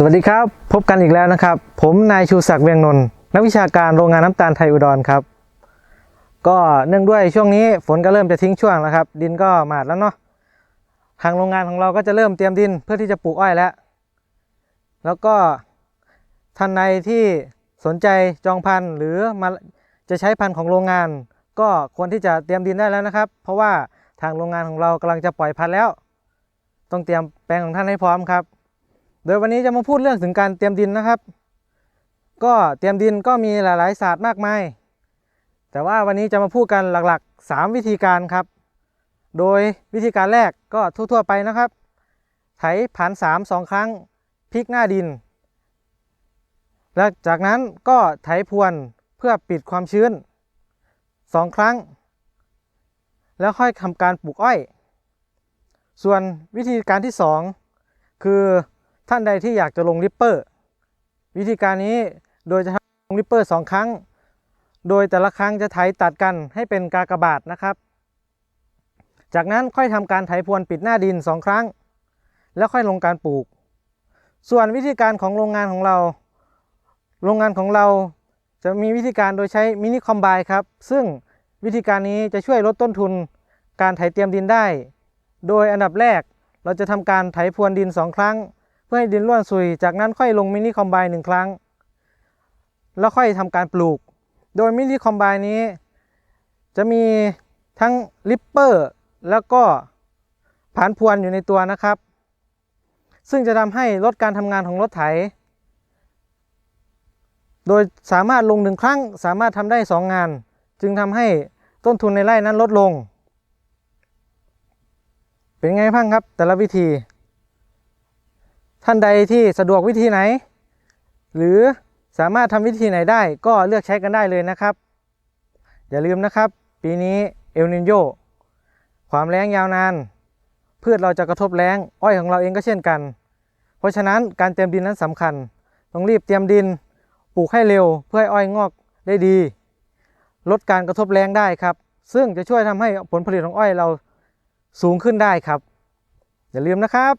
สวัสดีครับ พบกันอีกแล้วนะครับ ผมนายชูศักดิ์เวียงนนท์นักวิชาการโรงงานน้ำตาลไทยอุดรครับ ก็เนื่องด้วยช่วงนี้ฝนก็เริ่มจะทิ้งช่วงแล้วครับ ดินก็หมาดแล้วเนาะทางโรงงานของเราก็จะเริ่มเตรียมดินเพื่อที่จะปลูกอ้อยแล้ว แล้วก็ท่านใดที่สนใจจองพันธุ์หรือมาจะใช้พันธุ์ของโรงงาน ก็ควรที่จะเตรียมดินได้แล้วนะครับ เพราะว่าทางโรงงานของเรากำลังจะปล่อยพันธุ์แล้ว ต้องเตรียมแปลงของท่านให้พร้อมครับ โดยวันนี้จะมาพูดเรื่องถึงการเตรียมดินนะครับ ก็เตรียมดินก็มีหลาย ๆ ศาสตร์มากมาย แต่ว่าวันนี้จะมาพูดกันหลักๆ 3 วิธีการครับ โดยวิธีการแรกก็ทั่ว ๆ ไปนะครับ ไถผ่าน3 2 ครั้งพลิกหน้าดิน และจากนั้นก็ไถพรวนเพื่อปิดความชื้น 2 ครั้ง แล้วค่อยทำการปลูกอ้อย ส่วนวิธีการที่ 2 คือ ท่านใดที่อยากจะลงริปเปอร์ วิธีการนี้โดยจะลงริปเปอร์สองครั้ง โดยแต่ละครั้งจะไถตัดกันให้เป็นกากบาทนะครับ จากนั้นค่อยทำการไถพรวนปิดหน้าดินสองครั้ง แล้วค่อยลงการปลูก ส่วนวิธีการของโรงงานของเรา โรงงานของเราจะมีวิธีการโดยใช้มินิคอมไบครับ ซึ่งวิธีการนี้จะช่วยลดต้นทุนการไถเตรียมดินได้ โดยอันดับแรกเราจะทำการไถพรวนดินสองครั้ง เพื่อให้ดินร่วนซุย จากนั้นค่อยลงมินิคอมไบหนึ่งครั้ง แล้วค่อยทำการปลูก โดยมินิคอมไบนี้ จะมีทั้งลิปเปอร์แล้วก็ผานพวนอยู่ในตัวนะครับ ซึ่งจะทำให้ลดการทำงานของรถไถ โดยสามารถลงหนึ่งครั้ง สามารถทำได้สองงาน จึงทำให้ต้นทุนในไร่นั้นลดลง เป็นไงบ้างครับแต่ละวิธี ท่านใดที่สะดวกวิธีไหน หรือสามารถทำวิธีไหนได้ก็เลือกใช้กันได้เลยนะครับ อย่าลืมนะครับ ปีนี้เอลนินโยความแล้งยาวนาน พืชเราจะกระทบแล้งอ้อยของเราเองก็เช่นกัน เพราะฉะนั้นการเตรียมดินนั้นสำคัญ ต้องรีบเตรียมดินปลูกให้เร็วเพื่อให้อ้อยงอกได้ดี ลดการกระทบแรงได้ครับ ซึ่งจะช่วยทำให้ผลผลิตของอ้อยเราสูงขึ้นได้ครับ อย่าลืมนะครับ